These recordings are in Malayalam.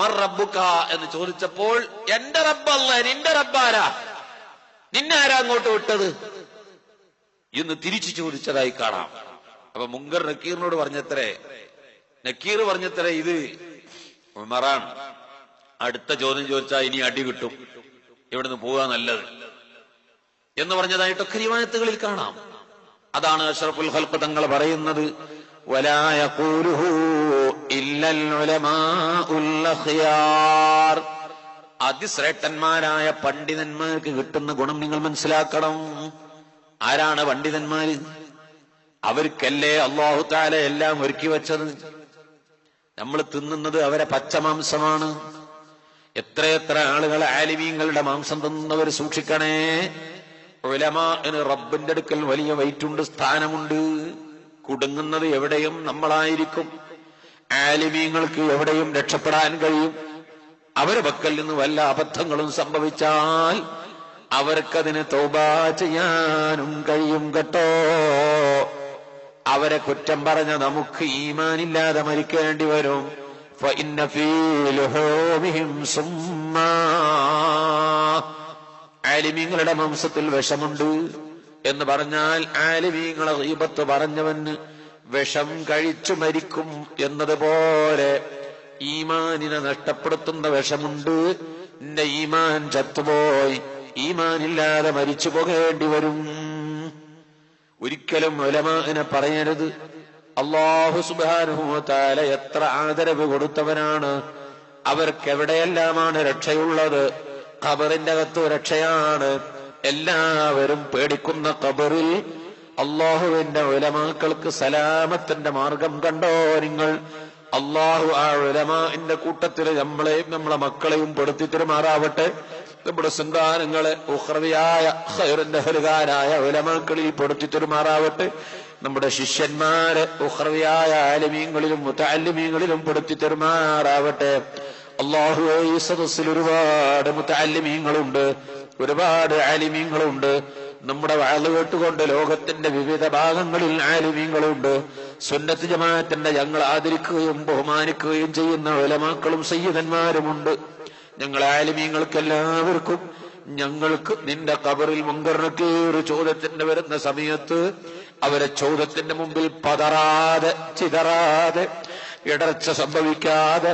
മർ എന്ന് ചോദിച്ചപ്പോൾ എന്റെ റബ്ബല്ല നിന്റെ റബ്ബാരാ? നിന്നെ ആരാ അങ്ങോട്ട് വിട്ടത്? എന്ന് തിരിച്ചു ചോദിച്ചതായി കാണാം. അപ്പൊ മുങ്കർ നക്കീറിനോട് പറഞ്ഞത്രേ നക്കീർ പറഞ്ഞത്രേ ഇത് ഉമറാണ്. അടുത്ത ചോദ്യം ചോദിച്ചാൽ ഇനി അടി കിട്ടും. ഇവിടുന്ന് പോവാ നല്ലത്. എന്ന് പറഞ്ഞതായിട്ടൊക്കെ രീവാനത്തുകളിൽ കാണാം. അതാണ് അഷറഫുൽ ഹൽക്ക് തങ്ങൾ പറയുന്നത് വലായ കൂരുഹൂ അതിശ്രേഷ്ഠന്മാരായ പണ്ഡിതന്മാർക്ക് കിട്ടുന്ന ഗുണം നിങ്ങൾ മനസ്സിലാക്കണം. ആരാണ് പണ്ഡിതന്മാര്? അവർക്കല്ലേ അള്ളാഹു താല എല്ലാം ഒരുക്കി വെച്ചത്? നമ്മൾ തിന്നുന്നത് അവരെ പച്ചമാംസമാണ്. എത്രയെത്ര ആളുകൾ ആലിമീങ്ങളുടെ മാംസം തിന്നുന്നവർ സൂക്ഷിക്കണേ. ഉലമാന് റബ്ബിന്റെ അടുക്കൽ വലിയ വൈറ്റുണ്ട് സ്ഥാനമുണ്ട്. കുടുങ്ങുന്നത് എവിടെയും നമ്മളായിരിക്കും. ആലിമീങ്ങൾക്ക് എവിടെയും രക്ഷപ്പെടാൻ കഴിയും. അവരെ പക്കൽ നിന്ന് വല്ല അബദ്ധങ്ങളും സംഭവിച്ചാൽ അവർക്കതിന് തൗബ ചെയ്യാനും കഴിയും കേട്ടോ. അവരെ കുറ്റം പറഞ്ഞ നമുക്ക് ഈമാനില്ലാതെ മരിക്കേണ്ടി വരും. ആലിമീങ്ങളുടെ മാംസത്തിൽ വിഷമുണ്ട് എന്ന് പറഞ്ഞാൽ ആലിമീങ്ങളെ ദീപത്ത് പറഞ്ഞവന് വിഷം കഴിച്ചു മരിക്കും എന്നതുപോലെ ഈമാനിനെ നഷ്ടപ്പെടുത്തുന്ന വിഷമുണ്ട്. എന്റെ ഈമാൻ ചത്തുപോയി. ഈമാനില്ലാതെ മരിച്ചു പോകേണ്ടി വരും. ഒരിക്കലും ഒലമാനെ പറയരുത്. അള്ളാഹു സുബാനുഭവത്താല എത്ര ആദരവ് കൊടുത്തവനാണ്. അവർക്കെവിടെയെല്ലാമാണ് രക്ഷയുള്ളത്? ഖബറിന്റെ അകത്ത് രക്ഷയാണ്. എല്ലാവരും പേടിക്കുന്ന ഖബറിൽ അള്ളാഹുവിന്റെ ഉലമാക്കൾക്ക് സലാമത്തിന്റെ മാർഗം കണ്ടോ നിങ്ങൾ? അള്ളാഹു ആ ഉലമാന്റെ കൂട്ടത്തിൽ നമ്മളെയും നമ്മളെ മക്കളെയും പെടുത്തി തെരുമാറാവട്ടെ. നമ്മുടെ സന്താനങ്ങളെ ഉഹ്രവിയായ ഹൈറിന്റെ ഹലുകാരായ ഉലമാക്കളിൽ പെടുത്തി തെരുമാറാവട്ടെ. നമ്മുടെ ശിഷ്യന്മാരെ ഉഹ്രവിയായ ആലിമീങ്ങളിലും മുത്താലിമീങ്ങളിലും പെടുത്തി തെരുമാറാവട്ടെ. അള്ളാഹു ഈ സദസ്സിൽ ഒരുപാട് മുത്താലിമീങ്ങളുണ്ട് ഒരുപാട് ആലിമീങ്ങളുണ്ട്. നമ്മുടെ വാൾ കേട്ടുകൊണ്ട് ലോകത്തിന്റെ വിവിധ ഭാഗങ്ങളിൽ ആലിമീങ്ങളുണ്ട്. സുന്നത്ത് ജമാഅത്തിന്റെ ഞങ്ങൾ ആദരിക്കുകയും ബഹുമാനിക്കുകയും ചെയ്യുന്ന ഒലമാക്കളും സയ്യിദന്മാരുമുണ്ട്. ഞങ്ങൾ ആലിമീങ്ങൾക്ക് എല്ലാവർക്കും ഞങ്ങൾക്ക് നിന്റെ കബറിൽ മുങ്കറിനൊക്കെ ചോദ്യത്തിന് വരുന്ന സമയത്ത് അവരെ ചോദ്യത്തിന്റെ മുമ്പിൽ പതറാതെ ചിതറാതെ ഇടർച്ച സംഭവിക്കാതെ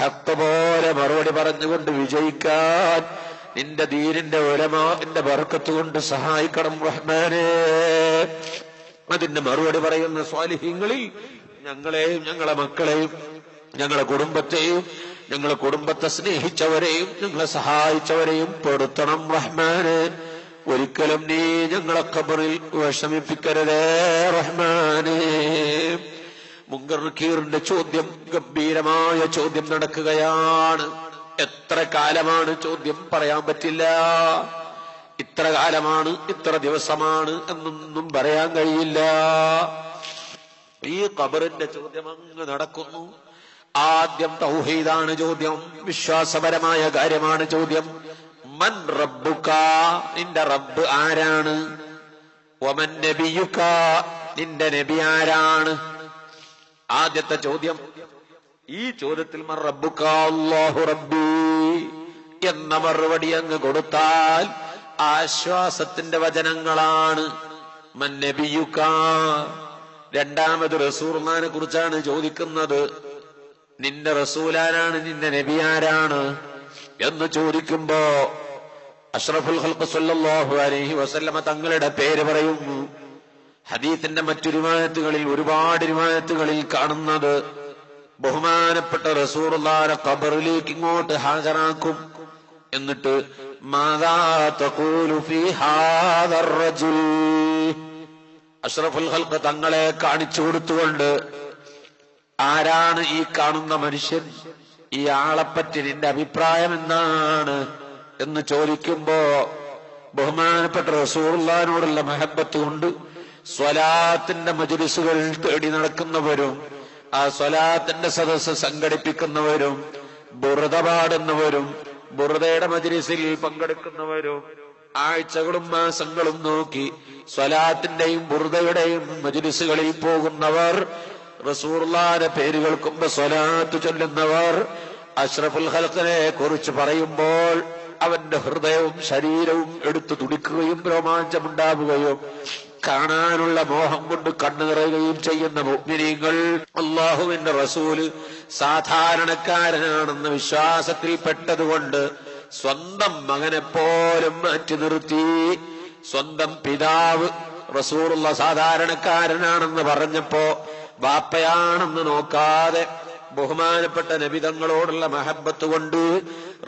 ഹത്ത് പോലെ മറുപടി പറഞ്ഞുകൊണ്ട് വിജയിക്കാൻ നിന്റെ ദീനിന്റെ ഒലമാന്റെ ബർക്കത്ത് കൊണ്ട് സഹായിക്കണം റഹ്മാനെ. അതിന്റെ മറുപടി പറയുന്ന സ്വാലിഹ്യങ്ങളിൽ ഞങ്ങളെയും ഞങ്ങളെ മക്കളെയും ഞങ്ങളെ കുടുംബത്തെയും ഞങ്ങളെ കുടുംബത്തെ സ്നേഹിച്ചവരെയും ഞങ്ങളെ സഹായിച്ചവരെയും പെടുത്തണം റഹ്മാനെ. ഒരിക്കലും നീ ഞങ്ങളെ ഖബറിൽ വിഷമിപ്പിക്കരുതേ റഹ്മാനെ. മുങ്കർ കീറിന്റെ ചോദ്യം ഗംഭീരമായ ചോദ്യം നടക്കുകയാണ്. എത്ര കാലമാണ് ചോദ്യം പറയാൻ പറ്റില്ല. ഇത്ര കാലമാണ് ഇത്ര ദിവസമാണ് എന്നൊന്നും പറയാൻ കഴിയില്ല. ഈ കബറിന്റെ ചോദ്യം അങ്ങ് നടക്കുന്നു. ആദ്യം തൗഹീദാണ് ചോദ്യം വിശ്വാസപരമായ കാര്യമാണ് ചോദ്യം. മൻ റബ്ബുക്ക നിന്റെ റബ്ബ് ആരാണ്? ഒമൻ നബിയുക്ക നിന്റെ നബി ആരാണ്? ആദ്യത്തെ ചോദ്യം ഈ ചോദ്യത്തിൽ എന്ന മറുപടി അങ്ങ് കൊടുത്താൽ ആശ്വാസത്തിന്റെ വചനങ്ങളാണ്. രണ്ടാമത് റസൂർമാനെ കുറിച്ചാണ് ചോദിക്കുന്നത്. നിന്റെ റസൂലാരാണ് നിന്റെ നബി ആരാണ്? എന്ന് ചോദിക്കുമ്പോ അഷ്റഫുൽ സല്ലല്ലാഹു അലൈഹി വസല്ലമ തങ്ങളുടെ പേര് പറയുന്നു. ഹദീത്തിന്റെ മറ്റു രിവായത്തുകളിൽ ഒരുപാട് രിവായത്തുകളിൽ കാണുന്നത് ബഹുമാനപ്പെട്ട റസൂറുള്ളാരെ ഖബറിലേക്ക് ഇങ്ങോട്ട് ഹാജരാക്കും. എന്നിട്ട് അഷ്റഫുൽ ഹൽക്ക് തങ്ങളെ കാണിച്ചു കൊടുത്തുകൊണ്ട് ആരാണ് ഈ കാണുന്ന മനുഷ്യൻ? ഈ ആളെപ്പറ്റി നിന്റെ അഭിപ്രായം എന്താണ്? എന്ന് ചോദിക്കുമ്പോ ബഹുമാനപ്പെട്ട റസൂർലാനോടുള്ള മഹബത്ത് കൊണ്ട് സ്വലാത്തിന്റെ മജുലിസുകൾ തേടി നടക്കുന്നവരും ആ സ്വലാത്തിന്റെ സദസ്സ് സംഘടിപ്പിക്കുന്നവരും ബുറുത പാടുന്നവരും ബുറുതയുടെ മജിലിസിൽ പങ്കെടുക്കുന്നവരും ആഴ്ചകളും മാസങ്ങളും നോക്കി സ്വലാത്തിന്റെയും ബുറുതയുടെയും മജിലിസുകളിൽ പോകുന്നവർ റസൂർലാന പേര് കേൾക്കുമ്പോ സ്വലാത്ത് ചൊല്ലുന്നവർ അഷ്റഫുൽ ഹലത്തിനെ കുറിച്ച് പറയുമ്പോൾ അവന്റെ ഹൃദയവും ശരീരവും എടുത്തു തുടിക്കുകയും രോമാഞ്ചമുണ്ടാവുകയും കാണാനുള്ള മോഹം കൊണ്ട് കണ്ണു നിറയുകയും ചെയ്യുന്ന മുഗ്മിനീങ്ങൾ അള്ളാഹുവിന്റെ റസൂൽ സാധാരണക്കാരനാണെന്ന വിശ്വാസത്തിൽപ്പെട്ടതുകൊണ്ട് സ്വന്തം മകനെ പോലും മാറ്റി നിർത്തി. സ്വന്തം പിതാവ് റസൂറുള്ള സാധാരണക്കാരനാണെന്ന് പറഞ്ഞപ്പോ ബാപ്പയാണെന്ന് നോക്കാതെ ബഹുമാനപ്പെട്ട നബിതങ്ങളോടുള്ള മഹബത്ത് കൊണ്ട്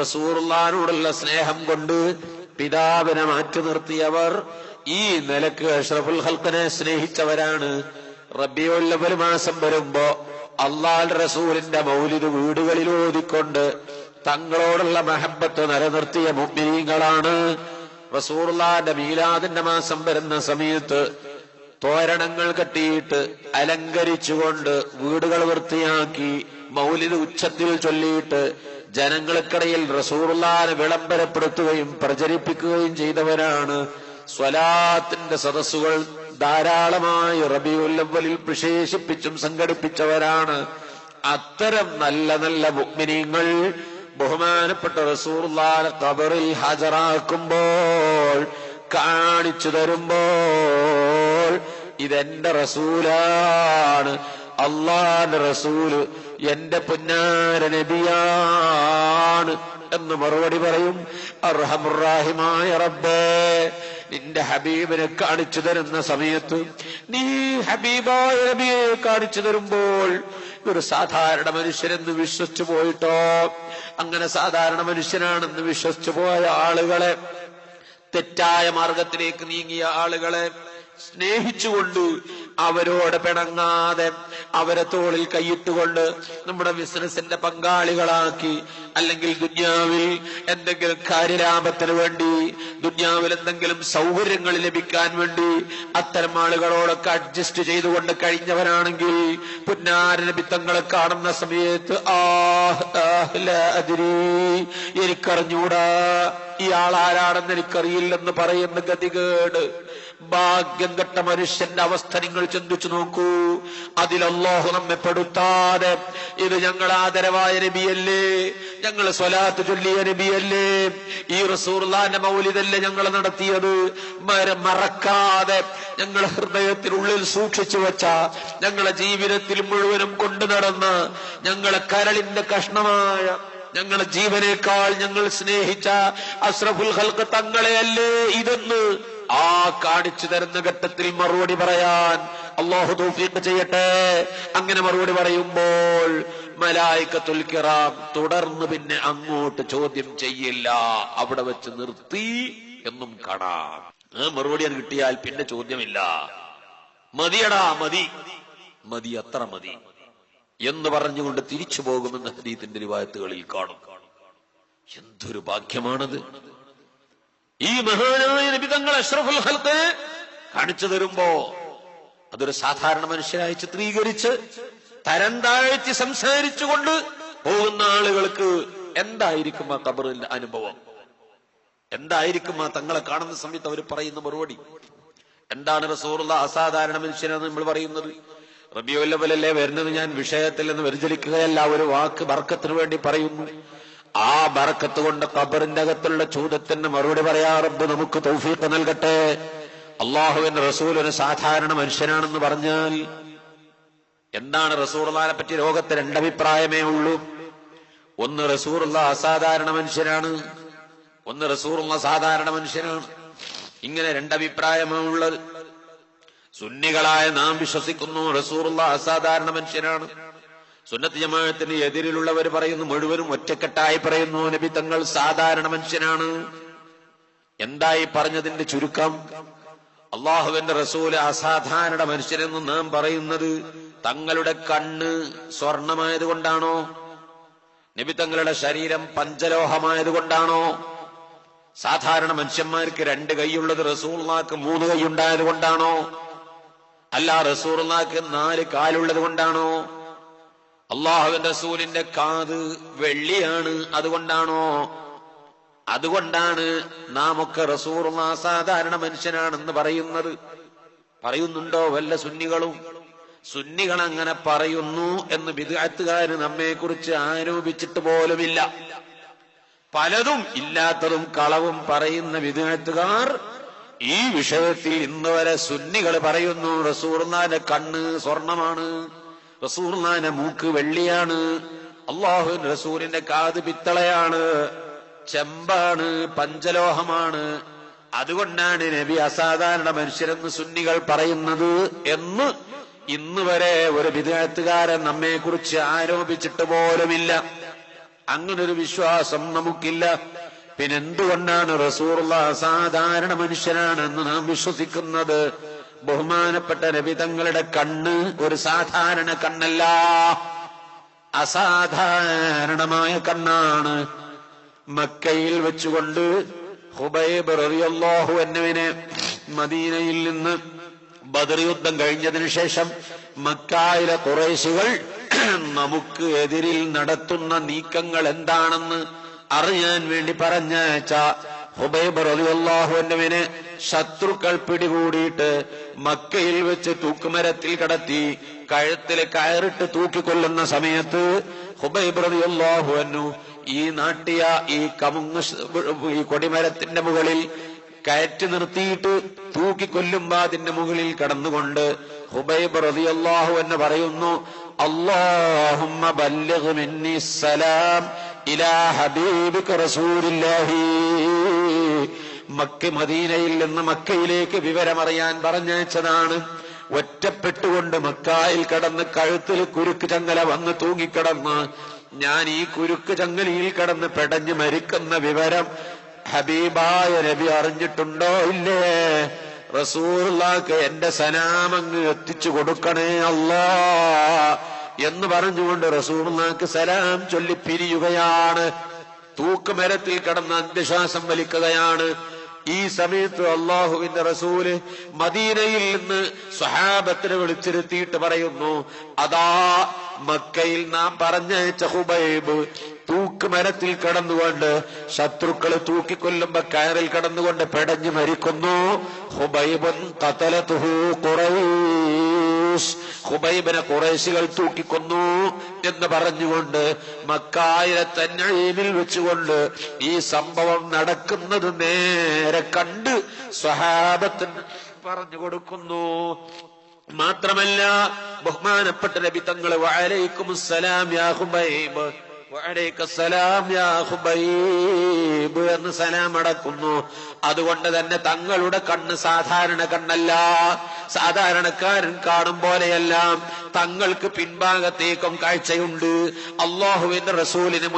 റസൂറുള്ളാനോടുള്ള സ്നേഹം കൊണ്ട് പിതാവിനെ മാറ്റി നിർത്തിയവർ ഈ നിലയ്ക്ക് അഷ്റഫുൽ ഹൽക്കനെ സ്നേഹിച്ചവരാണ്. റബിയുള്ളവർ മാസം വരുമ്പോ അള്ളാൽ റസൂലിന്റെ മൗലിദ് വീടുകളിൽ ഓതിക്കൊണ്ട് തങ്ങളോടുള്ള മഹബത്ത് നിലനിർത്തിയ മുഗ്നീങ്ങളാണ് റസൂർലാന്റെ മീലാദിന്റെ മാസം വരുന്ന സമയത്ത് തോരണങ്ങൾ കെട്ടിയിട്ട് അലങ്കരിച്ചുകൊണ്ട് വീടുകൾ വൃത്തിയാക്കി മൗലിദ് ഉച്ചത്തിൽ ചൊല്ലിയിട്ട് ജനങ്ങൾക്കിടയിൽ റസൂർലാനെ വിളംബരപ്പെടുത്തുകയും പ്രചരിപ്പിക്കുകയും ചെയ്തവരാണ് സ്വലാത്തിന്റെ സദസ്സുകൾ ധാരാളമായി റബിയുല്ലവലിൽ വിശേഷിപ്പിച്ചും സംഘടിപ്പിച്ചവരാണ്. അത്തരം നല്ല നല്ല മുഗ്മിനീങ്ങൾ ബഹുമാനപ്പെട്ട റസൂർലാനെ കബറിൽ ഹാജരാക്കുമ്പോൾ കാണിച്ചു തരുമ്പോൾ ഇതെന്റെ റസൂലാണ്. അള്ളാന്റെ റസൂൽ എന്റെ പുന്നാര നബിയാണ് എന്ന് മറുപടി പറയും. അർഹമുറാഹിമായ റബ്ബേ നിന്റെ ഹബീബിനെ കാണിച്ചു തരുന്ന സമയത്ത് നീ ഹബീബായ നബിയെ കാണിച്ചു തരുമ്പോൾ ഒരു സാധാരണ മനുഷ്യരെന്ന് വിശ്വസിച്ചു പോയിട്ടോ? അങ്ങനെ സാധാരണ മനുഷ്യനാണെന്ന് വിശ്വസിച്ചു പോയ ആളുകളെ തെറ്റായ മാർഗത്തിലേക്ക് നീങ്ങിയ ആളുകളെ സ്നേഹിച്ചുകൊണ്ട് അവരോട് പിണങ്ങാതെ അവരെ തോളിൽ കൈയിട്ടുകൊണ്ട് നമ്മുടെ ബിസിനസിന്റെ പങ്കാളികളാക്കി അല്ലെങ്കിൽ ദുന്യാവിൽ എന്തെങ്കിലും കാര്യലാഭത്തിന് വേണ്ടി ദുന്യാവിൽ എന്തെങ്കിലും സൗകര്യങ്ങൾ ലഭിക്കാൻ വേണ്ടി അത്തരം ആളുകളോടൊക്കെ അഡ്ജസ്റ്റ് ചെയ്തുകൊണ്ട് കഴിഞ്ഞവരാണെങ്കിൽ പുന്നാര ബിത്തങ്ങളെ കാണുന്ന സമയത്ത് ആഹ് ആഹ് ലാ അദ്രി. എനിക്കറിഞ്ഞൂടാ ഇയാൾ ആരാണെന്ന് എനിക്കറിയില്ലെന്ന് പറയുന്ന ഗതികേട്. ഭാഗ്യം കെട്ട മനുഷ്യന്റെ അവസ്ഥ നിങ്ങൾ ചിന്തിച്ചു നോക്കൂ. അതിൽ അല്ലാഹു നമ്മെ പെടുത്താതെ ഇത് ഞങ്ങൾ ആദരവായ നബിയല്ലേ? ഞങ്ങൾ സ്വലാത്ത് ചൊല്ലിയ നബിയല്ലേ? ഈ റസൂർലാന്റെ മൗലിതല്ലേ ഞങ്ങൾ നടത്തിയത്. മറക്കാതെ ഞങ്ങൾ ഹൃദയത്തിനുള്ളിൽ സൂക്ഷിച്ചു വെച്ച ഞങ്ങളെ ജീവിതത്തിൽ മുഴുവനും കൊണ്ടു നടന്ന് ഞങ്ങളെ കരളിന്റെ കഷ്ണമായ ഞങ്ങളെ ജീവനേക്കാൾ ഞങ്ങൾ സ്നേഹിച്ച അസ്രഫുൽ ഹൽക്ക് തങ്ങളെയല്ലേ ഇതെന്ന് ആ കാണിച്ചു തരുന്ന ഘട്ടത്തിൽ മറുപടി പറയാൻ അള്ളാഹു തൗഫീഖ് ചെയ്യട്ടെ. അങ്ങനെ മറുപടി പറയുമ്പോൾ മലായിക്കത്തുൽ കിറാം തുടർന്ന് പിന്നെ അങ്ങോട്ട് ചോദ്യം ചെയ്യില്ല. അവിടെ വെച്ച് നിർത്തി എന്നും കാണാം. ആ മറുപടി അത് കിട്ടിയാൽ പിന്നെ ചോദ്യമില്ല. മതിയടാ മതി. മതി അത്ര മതി. എന്ന് പറഞ്ഞുകൊണ്ട് തിരിച്ചു പോകുമെന്ന് ഹദീത്തിന്റെ രൂപായത്തുകളിൽ കാണും. എന്തൊരു ഭാഗ്യമാണത്. ഈ മഹാനായ നിബിതങ്ങൾ അഷ്റഫുൽ ഹൽക്ക് കാണിച്ചു തരുമ്പോ അതൊരു സാധാരണ മനുഷ്യരായി ചിത്രീകരിച്ച് തരം താഴ്ത്തി സംസാരിച്ചുകൊണ്ട് പോകുന്ന ആളുകൾക്ക് എന്തായിരിക്കും ആ കബറിന്റെ അനുഭവം? എന്തായിരിക്കും ആ തങ്ങളെ കാണുന്ന സമയത്ത് അവർ പറയുന്ന മറുപടി? എന്താണ് റസൂറുള്ള അസാധാരണ മനുഷ്യനെന്ന് നമ്മൾ പറയുന്നത്? റബിയുല്ലവലല്ലേ വരുന്നത്? ഞാൻ വിഷയത്തിൽ നിന്ന് വ്യതിചലിക്കുകയല്ല ഒരു വാക്ക് ബർക്കത്തിന് വേണ്ടി പറയുന്നു. ആ ബർക്കത്ത് കൊണ്ട് കബറിന്റെ അകത്തുള്ള ചൂതത്തിന് മറുപടി പറയാ റബ്ബ് നമുക്ക് തൗഫീഖ് നൽകട്ടെ. അള്ളാഹുവിന്റെ റസൂൽ ഒരു സാധാരണ മനുഷ്യനാണെന്ന് പറഞ്ഞാൽ എന്താണ് റസൂർലാനെ പറ്റി ലോകത്ത് രണ്ടഭിപ്രായമേ ഉള്ളൂ. ഒന്ന് റസൂറുള്ള അസാധാരണ മനുഷ്യനാണ്. ഒന്ന് റസൂറുള്ള സാധാരണ മനുഷ്യനാണ്. ഇങ്ങനെ രണ്ടഭിപ്രായമേ ഉള്ളത് സുന്നികളായ നാം വിശ്വസിക്കുന്നു റസൂറുള്ള അസാധാരണ മനുഷ്യനാണ്. സുന്നത്ത് ജമാഅത്തിന് എതിരിലുള്ളവർ പറയുന്നു മുഴുവനും ഒറ്റക്കെട്ടായി പറയുന്നു നബി തങ്ങൾ സാധാരണ മനുഷ്യനാണ്. എന്തായി പറഞ്ഞതിന്റെ ചുരുക്കം? അള്ളാഹുവിന്റെ റസൂൽ അസാധാരണ മനുഷ്യരെന്ന് നാം പറയുന്നത് തങ്ങളുടെ കണ്ണ് സ്വർണമായത് കൊണ്ടാണോ നബി തങ്ങളുടെ ശരീരം പഞ്ചലോഹമായത് കൊണ്ടാണോ സാധാരണ മനുഷ്യന്മാർക്ക് രണ്ട് കൈയുള്ളത് റസൂർനാക്ക് മൂന്ന് കൈയുണ്ടായത് കൊണ്ടാണോ അല്ല റസൂർനാക്ക് നാല് കാലുള്ളത് കൊണ്ടാണോ അള്ളാഹുവിന്റെ റസൂലിന്റെ കാത് വെള്ളിയാണ് അതുകൊണ്ടാണോ? അതുകൊണ്ടാണ് നാം ഒക്കെ റസൂറുള്ള സാധാരണ മനുഷ്യനാണെന്ന് പറയുന്നത്. പറയുന്നുണ്ടോ വല്ല സുന്നികളും? സുന്നികൾ അങ്ങനെ പറയുന്നു എന്ന് വിദഗ്ധക്കാര് നമ്മെ കുറിച്ച് ആരോപിച്ചിട്ട് പോലുമില്ല. പലതും ഇല്ലാത്തതും കളവും പറയുന്ന വിദഗ്ധക്കാർ ഈ വിഷയത്തിൽ ഇന്ന് വരെ സുന്നികൾ പറയുന്നു റസൂർനാന്റെ കണ്ണ് സ്വർണമാണ് റസൂർനാന്റെ മൂക്ക് വെള്ളിയാണ് അള്ളാഹു റസൂലിന്റെ കാത് പിത്തളയാണ്. ചെമ്പാണ് പഞ്ചലോഹമാണ്. അതുകൊണ്ടാണ് നബി അസാധാരണ മനുഷ്യരെന്ന് സുന്നികൾ പറയുന്നത് എന്ന് ഇന്ന് വരെ ഒരു വിദേഹത്തുകാരൻ നമ്മെ കുറിച്ച് ആരോപിച്ചിട്ട് പോലുമില്ല. അങ്ങനൊരു വിശ്വാസം നമുക്കില്ല. പിന്നെന്തുകൊണ്ടാണ് റസൂറുള്ള അസാധാരണ മനുഷ്യനാണെന്ന് നാം വിശ്വസിക്കുന്നത്? ബഹുമാനപ്പെട്ട നബി തങ്ങളുടെ കണ്ണ് ഒരു സാധാരണ കണ്ണല്ല. അസാധാരണമായ കണ്ണാണ്. മക്കയിൽ വെച്ചുകൊണ്ട് ഹുബൈബ് റളിയല്ലാഹു അൻഹുവിനെ മദീനയിൽ നിന്ന് ബദർ യുദ്ധം കഴിഞ്ഞതിന് ശേഷം മക്കായിലെ കുറേശികൾ നമുക്ക് എതിരിൽ നടത്തുന്ന നീക്കങ്ങൾ എന്താണെന്ന് അറിയാൻ വേണ്ടി പറഞ്ഞയച്ച ഹുബൈബ് റളിയല്ലാഹു അൻഹുവിനെ ശത്രുക്കൾ പിടികൂടിയിട്ട് മക്കയിൽ വെച്ച് തൂക്കുമരത്തിൽ കടത്തി കഴുത്തിൽ കയറിട്ട് തൂക്കിക്കൊല്ലുന്ന സമയത്ത് ഹുബൈബ് റളിയല്ലാഹു അൻഹു ഈ നാട്ടിയ ഈ കമുങ്ങ് ഈ കൊടിമരത്തിന്റെ മുകളിൽ കയറ്റി നിർത്തിയിട്ട് തൂക്കിക്കൊല്ലുമ്പോ അതിന്റെ മുകളിൽ കടന്നുകൊണ്ട് ഹുബൈബ് റളിയല്ലാഹു എന്ന് പറയുന്നു മിന്നി സലാം ഇലാ ഹബീബിക മക്ക മദീനയിൽ നിന്ന് മക്കയിലേക്ക് വിവരമറിയാൻ പറഞ്ഞയച്ചതാണ്. ഒറ്റപ്പെട്ടുകൊണ്ട് മക്കായിൽ കടന്ന് കഴുത്തിൽ കുരുക്ക് ചങ്ങല വന്ന് തൂങ്ങിക്കിടന്ന് ഞാൻ ഈ കുരുക്ക് ചങ്ങലിയിൽ കടന്ന് പെടഞ്ഞ് മരിക്കുന്ന വിവരം ഹബീബായ നബി അറിഞ്ഞിട്ടുണ്ടോ ഇല്ലേ? റസൂർലാക്ക് എന്റെ സലാമങ്ങ് എത്തിച്ചു കൊടുക്കണേ അല്ലാ എന്ന് പറഞ്ഞുകൊണ്ട് റസൂർലാക്ക് സലാം ചൊല്ലി പിരിയുകയാണ്. തൂക്കുമരത്തിൽ കടന്ന് അന്ത്യശ്വാസം വലിക്കുകയാണ്. ഈ സമയത്ത് അള്ളാഹുവിന്റെ റസൂൽ മദീനയിൽ നിന്ന് സ്വഹാബത്തിനെ വിളിച്ചിരുത്തിയിട്ട് പറയുന്നു അതാ മക്കയിൽ നാം പറഞ്ഞയച്ച ഹുബൈബ് തൂക്ക് മരത്തിൽ കടന്നുകൊണ്ട് ശത്രുക്കളെ തൂക്കിക്കൊല്ലുമ്പോ കയറിൽ കടന്നുകൊണ്ട് പെടഞ്ഞു മരിക്കുന്നു. ഹുബൈബൻ കതലതുഹു ഖുറൈശ് ഹുബൈബിനെ കുറേശികൾ തൂക്കിക്കൊന്നു എന്ന് പറഞ്ഞുകൊണ്ട് മക്കായിലെ തന്നെയിൽ വെച്ചുകൊണ്ട് ഈ സംഭവം നടക്കുന്നത് നേരെ കണ്ട് സ്വഹാബത്തിന് പറഞ്ഞു കൊടുക്കുന്നു. മാത്രമല്ല ബഹുമാനപ്പെട്ട നബി തങ്ങൾ വഅലൈക്കും സലാം യാ എന്ന് സലാം അടക്കുന്നു. അതുകൊണ്ട് തന്നെ തങ്ങളുടെ കണ്ണ് സാധാരണ കണ്ണല്ല. സാധാരണക്കാരൻ കാണും പോലെയെല്ലാം തങ്ങൾക്ക് പിൻഭാഗത്തേക്കും കാഴ്ചയുണ്ട്. അള്ളാഹുവിന്റെ റസൂലിന്